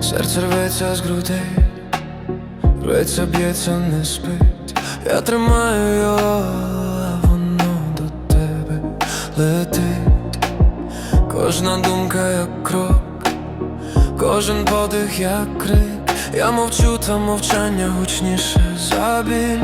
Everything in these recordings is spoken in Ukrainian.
Серце рветься з грудей, рветься, б'ється, не спить. Я тримаю його, а воно до тебе летить. Кожна думка як крок, кожен подих як крик. Я мовчу, та мовчання гучніше за біль.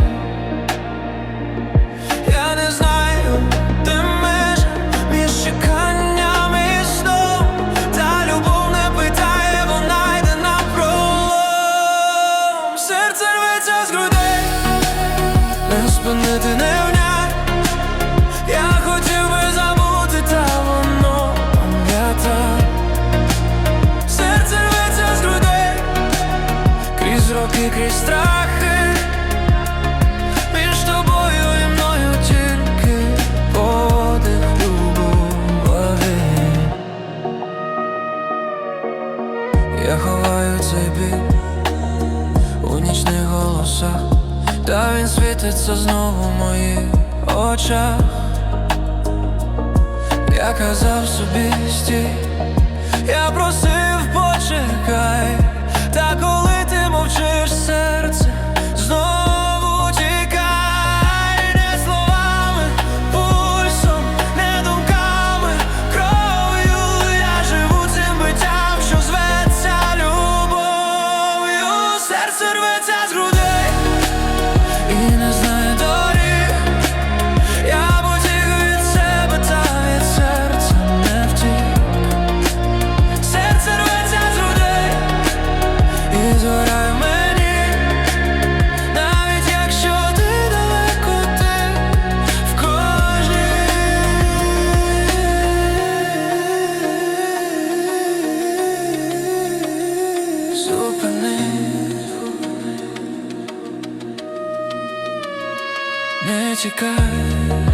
Крізь крізь страхи між тобою і мною тільки подих любові Я ховаю цей біль у нічних голосах, та він світиться знову в моїх очах. Я казав собі стій, я просив Не тікай